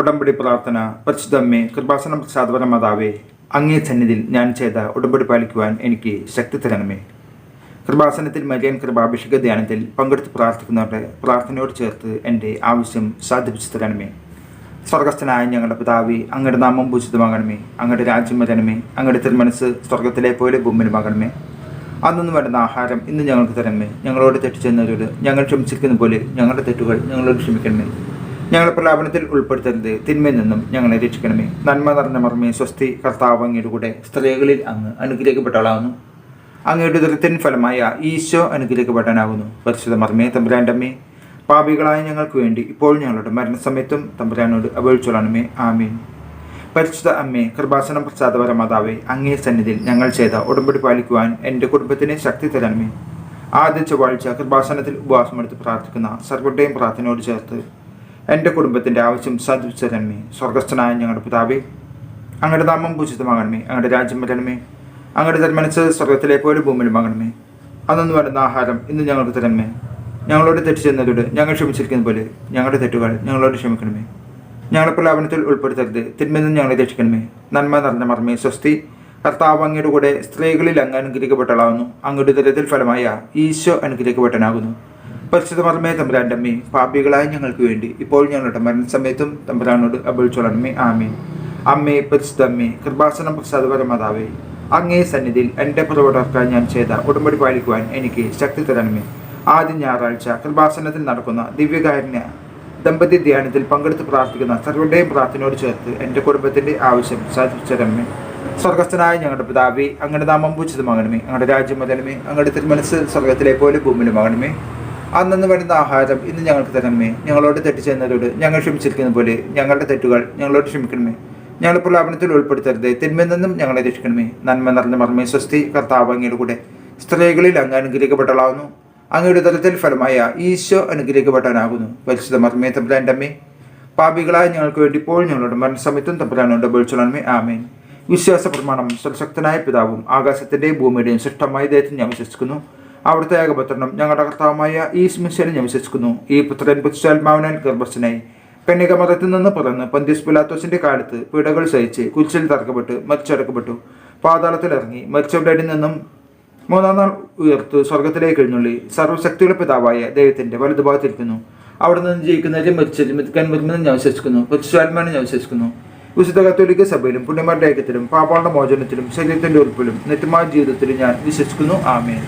ഉടമ്പടി പ്രാർത്ഥന പരിശുദ്ധമ്മേ കൃപാസനം പ്രസാദപര മാതാവേ അങ്ങേ സന്നിധിയിൽ ഞാൻ ചെയ്ത ഉടമ്പടി പാലിക്കുവാൻ എനിക്ക് ശക്തി തരണമേ. കൃപാസനത്തിൽ മരിയൻ കൃപാഭിഷേക ധ്യാനത്തിൽ പങ്കെടുത്ത് പ്രാർത്ഥിക്കുന്നവരുടെ പ്രാർത്ഥനയോട് ചേർത്ത് എന്റെ ആവശ്യം സാധിപ്പിച്ചു തരണമേ. സ്വർഗസ്ഥനായ ഞങ്ങളുടെ പിതാവി അങ്ങയുടെ നാമം പൂജിതമാകണമേ. അങ്ങയുടെ രാജ്യം വരണമേ. അങ്ങയുടെ തിരുമനസ് സ്വർഗത്തിലെ പോലെ ഭൂമിനുമാകണമേ അന്നൊന്നും വേണ്ടുന്ന ആഹാരം ഇന്ന് ഞങ്ങൾക്ക് തരണമേ. ഞങ്ങളോട് തെറ്റ് ചെന്നവരോട് ഞങ്ങൾ ക്ഷമിച്ചിരിക്കുന്ന പോലെ ഞങ്ങളുടെ തെറ്റുകൾ ഞങ്ങളോട് ക്ഷമിക്കണമേ. ഞങ്ങളെ പ്രലാപനത്തിൽ ഉൾപ്പെടുത്തരുത്. തിന്മയിൽ നിന്നും ഞങ്ങളെ രക്ഷിക്കണമേ. നന്മ നിറഞ്ഞ മർമ്മേ സ്വസ്തി കർത്താവ് അങ്ങയുടെ കൂടെ സ്ത്രീകളിൽ അങ്ങ് അനുഗ്രഹിക്കപ്പെട്ടവളാകുന്നു അങ്ങയുടെ ദുരിതത്തിൻ ഫലമായ ഈശോ അനുഗ്രഹിക്കപ്പെടാനാകുന്നു പരിശുദ്ധ മർമ്മേ തമ്പുരാന്റമ്മേ പാപികളായ ഞങ്ങൾക്ക് വേണ്ടി ഇപ്പോൾ ഞങ്ങളുടെ മരണസമയത്തും തമ്പുരാനോട് അപേക്ഷിച്ചോളണമേ. ആമീൻ. പരിശുദ്ധ അമ്മേ കൃപാസനം പ്രസാദപര മാതാവേ അങ്ങേ സന്നിധിയിൽ ഞങ്ങൾ ചെയ്ത ഉടമ്പടി പാലിക്കുവാൻ എന്റെ കുടുംബത്തിന് ശക്തി തരണമേ. ആദ്യ ചൊവ്വാഴ്ച കൃപാസനത്തിൽ ഉപവാസമെടുത്ത് പ്രാർത്ഥിക്കുന്ന സർവരുടെയും പ്രാർത്ഥനയോട് ചേർത്ത് എന്റെ കുടുംബത്തിന്റെ ആവശ്യം സാധിപ്പിച്ചു തരണമേ സ്വർഗസ്ഥനായ ഞങ്ങളുടെ പിതാവേ. അങ്ങയുടെ നാമം പൂജിതമാകണമേ അങ്ങയുടെ രാജ്യം വരണമേ. അങ്ങയുടെ ധർമ്മനസ് സ്വർഗത്തിലെ പോലെ ഭൂമിയിലുമാകണമേ അന്നു വരുന്ന ആഹാരം ഇന്ന് ഞങ്ങൾക്ക് തരണമേ. ഞങ്ങളോട് തെറ്റ് ചെയ്യുന്നതോട് ഞങ്ങൾ ക്ഷമിച്ചിരിക്കുന്ന പോലെ ഞങ്ങളുടെ തെറ്റുകൾ ഞങ്ങളോട് ക്ഷമിക്കണമേ. ഞങ്ങളുടെ പ്രലാപനത്തിൽ ഉൾപ്പെടുത്തരുത് തിന്മയിൽ ഞങ്ങളെ രക്ഷിക്കണമേ. നന്മ നിറഞ്ഞ മർമ്മേ സ്വസ്തി. കർത്താവ് അങ്ങയുടെ കൂടെ സ്ത്രീകളിൽ അങ്ങ് അനുഗ്രഹിക്കപ്പെട്ടളാവുന്നു അങ്ങയുടെ ദുരിതത്തിൽ ഫലമായ ഈശോ അനുഗ്രഹിക്കപ്പെട്ടനാകുന്നു പരിശുദ്ധ മർമ്മേ തമ്പുരാന്റെ അമ്മേ പാപികളായ ഞങ്ങൾക്ക് വേണ്ടി. ഇപ്പോൾ ഞങ്ങളുടെ മരണസമയത്തും തമ്പുരാനോട് അപേക്ഷിച്ചോളണമേ ആമേ അമ്മേ പരിശുദ്ധമ്മേ കൃപാസനം പ്രസാദപരമാതാവേ അങ്ങേ സന്നിധിയിൽ എന്റെ പുറവിടർക്കാൻ ഞാൻ ചെയ്ത ഉടമ്പടി പാലിക്കുവാൻ എനിക്ക് ശക്തി തരണമേ. ആദ്യ ഞായറാഴ്ച കൃപാസനത്തിൽ നടക്കുന്ന ദിവ്യകാരുണ്യ ദമ്പതി ധ്യാനത്തിൽ പങ്കെടുത്ത് പ്രാർത്ഥിക്കുന്ന സർവരുടെയും പ്രാർത്ഥനയോട് ചേർത്ത് എന്റെ കുടുംബത്തിന്റെ ആവശ്യം സാധിച്ചരമേ സ്വർഗസ്ഥനായ ഞങ്ങളുടെ പിതാവി അങ്ങയുടെ നാമം പൂജിതമാകണമേ. അങ്ങയുടെ രാജ്യം മതണമേ അങ്ങയുടെ തിരുമനസ് സ്വർഗത്തിലെ പോലെ ഭൂമിയിലുമാകണമേ അന്നു വരുന്ന ആഹാരം ഇന്ന് ഞങ്ങൾക്ക് തരണമേ. ഞങ്ങളോട് തെറ്റ് ചെയ്യുന്നവരോട് ഞങ്ങൾ ക്ഷമിച്ചിരിക്കുന്ന പോലെ ഞങ്ങളുടെ തെറ്റുകൾ ഞങ്ങളോട് ക്ഷമിക്കണമേ. ഞങ്ങൾ പ്രലാപനത്തിൽ ഉൾപ്പെടുത്തരുത്. തിന്മയിൽ നിന്നും ഞങ്ങളെ രക്ഷിക്കണമേ. നന്മ നിറഞ്ഞ മർമ്മേ സ്വസ്തി കർത്താവ് അങ്ങയുടെ കൂടെ. സ്ത്രീകളിൽ അങ്ങ് അനുഗ്രഹിക്കപ്പെട്ടളാവുന്നു അങ്ങയുടെ തലത്തിൽ ഫലമായ ഈശോ അനുഗ്രഹിക്കപ്പെട്ടവനാകുന്നു. പരിശുദ്ധ മർമ്മേ തമ്പുരാന്റെ പാപികളായ ഞങ്ങൾക്ക് വേണ്ടി ഇപ്പോൾ ഞങ്ങളുടെ മരണസമയത്തും തമ്പുരാനോട് ബോളിച്ചോളമേ ആമേൻ. വിശ്വാസ പ്രമാണം സർശക്തനായ പിതാവും ആകാശത്തിന്റെയും ഭൂമിയുടെയും സൃഷ്ടമായ ദേഹത്തിൽ ഞാൻ വിശ്വസിക്കുന്നു. അവിടുത്തെ ഏകപുത്രനും ഞങ്ങളുടെ കർത്താവുമായ ഈ ഞാൻ വിശ്വസിക്കുന്നു. ഈ പുത്രൻ പുത്രാത്മാവിനാൽ ഗർഭസ്ഥനായി. കന്യക മതത്തിൽ നിന്ന് പിറന്ന് പന്തീസ് പുലാത്തോസിന്റെ കാലത്ത് പീഡകൾ സഹിച്ച് കുരിശിൽ തറക്കപ്പെട്ട് മരിച്ചടക്കപ്പെട്ടു. പാതാളത്തിൽ ഇറങ്ങി മരിച്ചവരുടെ നിന്നും മൂന്നാം നാൾ ഉയർത്ത് സ്വർഗത്തിലേക്ക് എഴുന്നള്ളി. സർവശക്തിയുടെ പിതാവായ ദൈവത്തിന്റെ വലതുഭാഗത്തിരിക്കുന്നു അവിടെ നിന്ന് ജയിക്കുന്നവരെ മരിച്ചവരും മരിക്കാൻ വരുമെന്ന് ഞാൻ വിശ്വസിക്കുന്നു. പുരുഷാത്മാനെ ഞാൻ വിശ്വസിക്കുന്നു. വിശുദ്ധ കത്തോലിക്ക സഭയിലും പുണ്യമാരുടെ ഐക്യത്തിലും പാപാളുടെ മോചനത്തിലും ശരീരത്തിന്റെ ഉറപ്പിലും നിത്യമായ ജീവിതത്തിലും ഞാൻ വിശ്വസിക്കുന്നു. ആമേൻ.